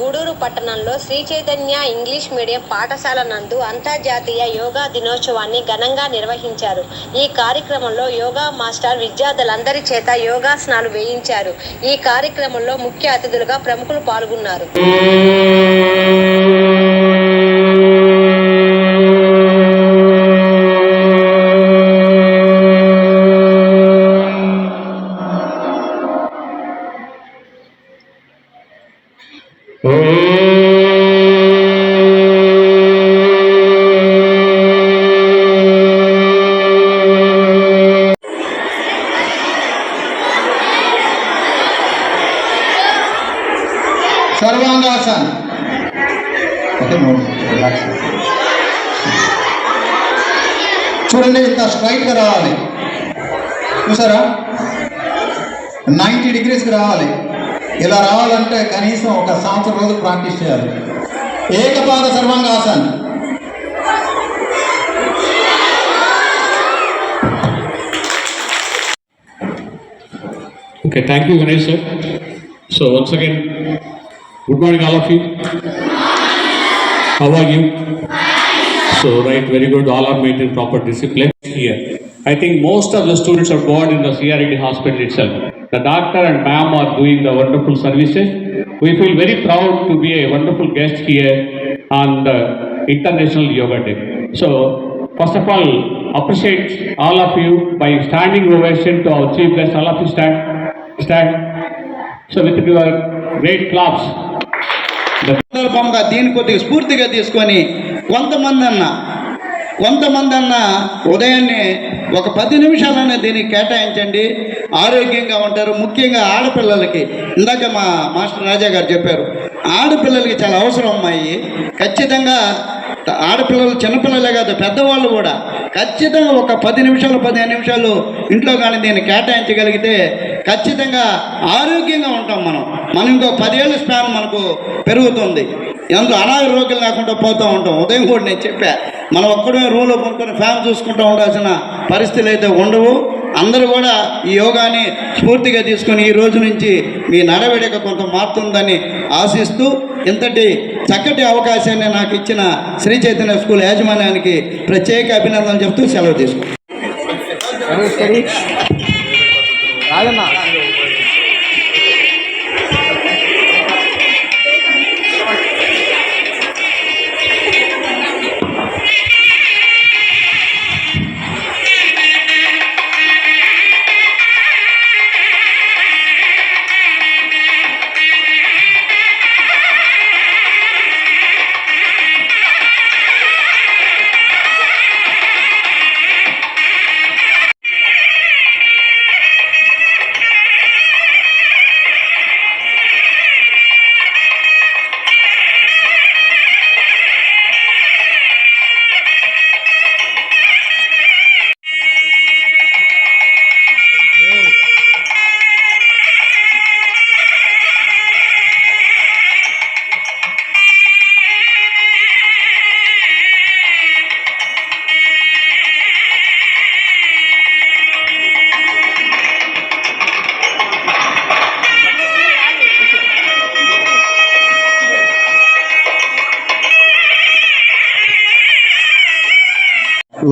గూడూరు పట్టణంలో Shri Chaitanya English medium పాఠశాల నందు అంతర్జాతీయ యోగా దినోత్సవాన్ని ఘనంగా నిర్వహించారు. ఈ కార్యక్రమంలో యోగా మాస్టర్ విద్యార్థులందరి చేత యోగాసనాలు వేయించారు. ఈ కార్యక్రమంలో ముఖ్య అతిథులుగా ప్రముఖులు పాల్గొన్నారు. సర్వాంగాసన్ ఓకే మూడు రిలాక్స్ చూడండి ఇంత స్ట్రైట్గా రావాలి చూసారా నైంటీ డిగ్రీస్కి రావాలి ఇలా రావాలంటే కనీసం ఒక సంవత్సరం రోజు ప్రాక్టీస్ చేయాలి. ఏకపాద సర్వంగాసన్. Okay thank you Ganesh sir so once again good morning all of you how you so right very good all are maintain proper discipline I think most of the students are bored in the CRID hospital it's elf The doctor and ma'am are doing the wonderful services. We feel very proud to be a wonderful guest here on the International Yoga Day. So first of all, appreciate all of you by standing ovation to our chief guest. All of you stand. Stand. So with your great claps, సందర్భంగా దీని కొద్దిగా స్ఫూర్తిగా తీసుకొని కొంతమంది అన్న కొంతమంది అన్న ఉదయాన్నే ఒక పది నిమిషాలనే దీనికి కేటాయించండి. ఆరోగ్యంగా ఉంటారు. ముఖ్యంగా ఆడపిల్లలకి ఇందాక మా మాస్టర్ రాజా గారు చెప్పారు. ఆడపిల్లలకి చాలా అవసరం అమ్మాయి. ఖచ్చితంగా ఆడపిల్లలు చిన్నపిల్లలే కాదు పెద్దవాళ్ళు కూడా ఖచ్చితంగా ఒక పది నిమిషాలు పదిహేను నిమిషాలు ఇంట్లో కానీ దీన్ని కేటాయించగలిగితే ఖచ్చితంగా ఆరోగ్యంగా ఉంటాం మనం. మనం ఇంకో పదేళ్ళ స్పాన్ మనకు పెరుగుతుంది. ఎందుకు అనారోగ్యం లేకుండా పోతూ ఉంటాం. ఉదయం కూడా నేను చెప్పా. మనం ఒక్కడే రూమ్లో పనుకొని ఫ్యాన్ చూసుకుంటూ ఉండాల్సిన పరిస్థితులు అయితే ఉండవు. అందరూ కూడా ఈ యోగాని స్ఫూర్తిగా తీసుకొని ఈ రోజు నుంచి మీ నడవడిక కొంత మారుతుందని ఆశిస్తూ ఇంతటి చక్కటి అవకాశాన్ని నాకు ఇచ్చిన శ్రీ చైతన్య స్కూల్ యాజమాన్యానికి ప్రత్యేక అభినందనలు చెప్తూ సెలవు తీసుకుంటాను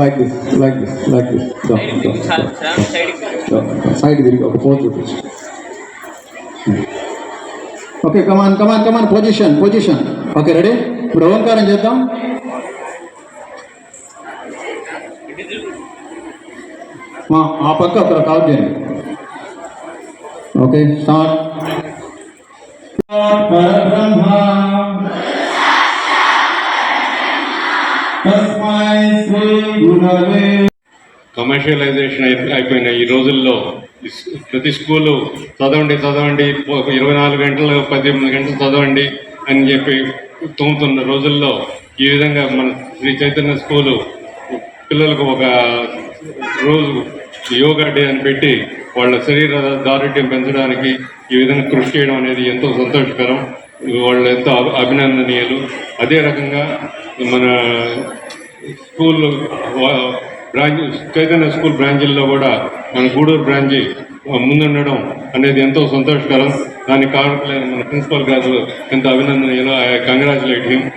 like this like this like this side తిరిగి ఒక పోజ్ చూపించు okay come on come on come on position position okay ready ఇప్పుడు ఓంకారం చేద్దాం. మా ఆ పక్క అక్కడ కౌంట్ చేయండి. ఓకే స్టార్ట్ కమర్షియలైజేషన్ అయిపోయిన ఈ రోజుల్లో ప్రతి స్కూలు చదవండి చదవండి ఒక ఇరవై నాలుగు గంటలు పద్దెనిమిది గంటలు చదవండి అని చెప్పి తోముతున్న రోజుల్లో ఈ విధంగా మన శ్రీ చైతన్య స్కూలు పిల్లలకు ఒక రోజు యోగా డే అని పెట్టి వాళ్ళ శరీర దారుఢ్యం పెంచడానికి ఈ విధంగా కృషి చేయడం అనేది ఎంతో సంతోషకరం. వాళ్ళు ఎంతో అభినందనీయులు. అదే రకంగా మన స్కూల్ బ్రాంచ్ చైతన్య స్కూల్ బ్రాంచీల్లో కూడా మన గూడూరు బ్రాంచి ముందుండడం అనేది ఎంతో సంతోషకరం. దానికి కారణమైన మన ప్రిన్సిపల్ గారు ఎంత అభినందనీయులు ఐ కంగ్రాచులేట్ హిమ్.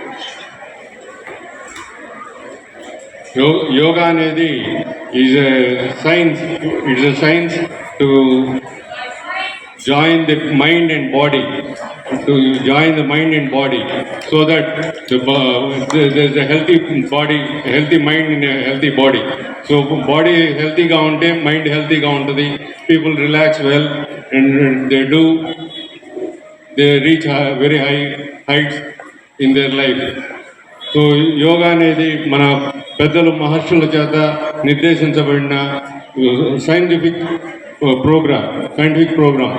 యో యోగా అనేది is a science it's a science to join the mind and body. To join the mind and body so that the, bo- there- there's a healthy body healthy mind in a healthy body so body healthyగా ఉంటే mind హెల్తీగా ఉంటుంది people relax well and they do they reach very high heights in their life so yoga అనేది మన పెద్దలు మహర్షుల చేత నిర్దేశించబడిన సైంటిఫిక్ ప్రోగ్రామ్ సైంటిఫిక్ ప్రోగ్రామ్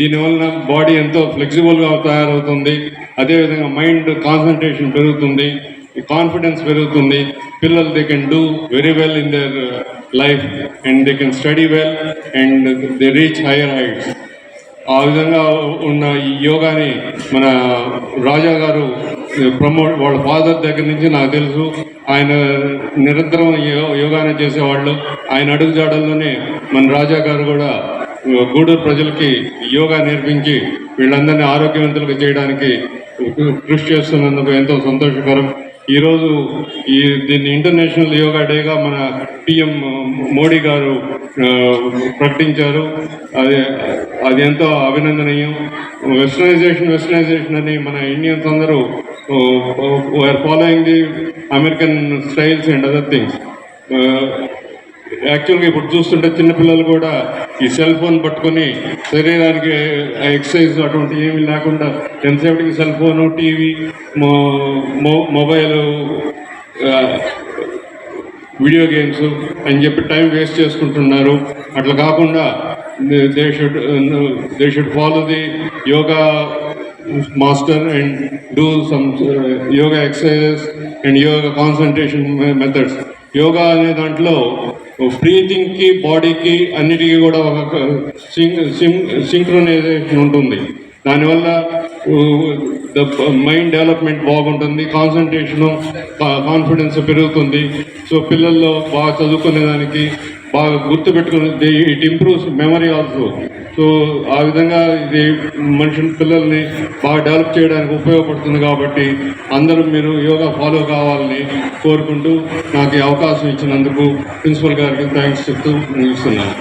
దీనివల్ల బాడీ ఎంతో ఫ్లెక్సిబుల్గా తయారవుతుంది. అదేవిధంగా మైండ్ కాన్సన్ట్రేషన్ పెరుగుతుంది. కాన్ఫిడెన్స్ పెరుగుతుంది. పిల్లలు they can do very well in their life and they can study well and they reach higher heights ఆ విధంగా ఉన్న ఈ యోగాని మన రాజా గారు uh, ప్రమోట్ వాళ్ళ ఫాదర్ దగ్గర నుంచి నాకు తెలుసు. ఆయన నిరంతరం యో- యోగానే చేసేవాళ్ళు. ఆయన అడుగుజాడల్లోనే మన రాజా గారు కూడా గూడూరు ప్రజలకి యోగా నేర్పించి వీళ్ళందరినీ ఆరోగ్యవంతులుగా చేయడానికి కృషి చేస్తున్నందుకు ఎంతో సంతోషకరం. ఈరోజు ఈ దీన్ని ఇంటర్నేషనల్ యోగా డేగా మన పిఎం మోడీ గారు ప్రకటించారు. అది అది ఎంతో అభినందనీయం. వెస్టర్నైజేషన్ వెస్టర్నైజేషన్ అని మన ఇండియన్స్ అందరూ following the American styles and other things యాక్చువల్గా ఇప్పుడు చూస్తుంటే చిన్నపిల్లలు కూడా ఈ సెల్ ఫోన్ పట్టుకొని శరీరానికి ఎక్సర్సైజ్ అటువంటి ఏమి లేకుండా ఎంతసేపటికి cell phone TV mobile video games అని చెప్పి టైం వేస్ట్ చేసుకుంటున్నారు. అట్లా కాకుండా they should they should follow the yoga master and do some yoga exercises and yoga concentration methods. Yoga అనే దాంట్లో బ్రీతింగ్కి బాడీకి అన్నిటికీ కూడా ఒక సింక్రోనైజేషన్ ఉంటుంది. దానివల్ల ద మైండ్ డెవలప్మెంట్ బాగుంటుంది కాన్సన్ట్రేషను కాన్ఫిడెన్స్ పెరుగుతుంది. సో పిల్లల్లో బాగా చదువుకునేదానికి బాగా గుర్తుపెట్టుకునే it improves memory also so ఆ విధంగా ఇది మనుషుల పిల్లల్ని బాగా డెవలప్ చేయడానికి ఉపయోగపడుతుంది కాబట్టి అందరూ మీరు యోగా ఫాలో కావాలని కోరుకుంటూ నాకు ఈ అవకాశం ఇచ్చినందుకు ప్రిన్సిపల్ గారికి థ్యాంక్స్ చెప్తూ ముగిస్తున్నాను.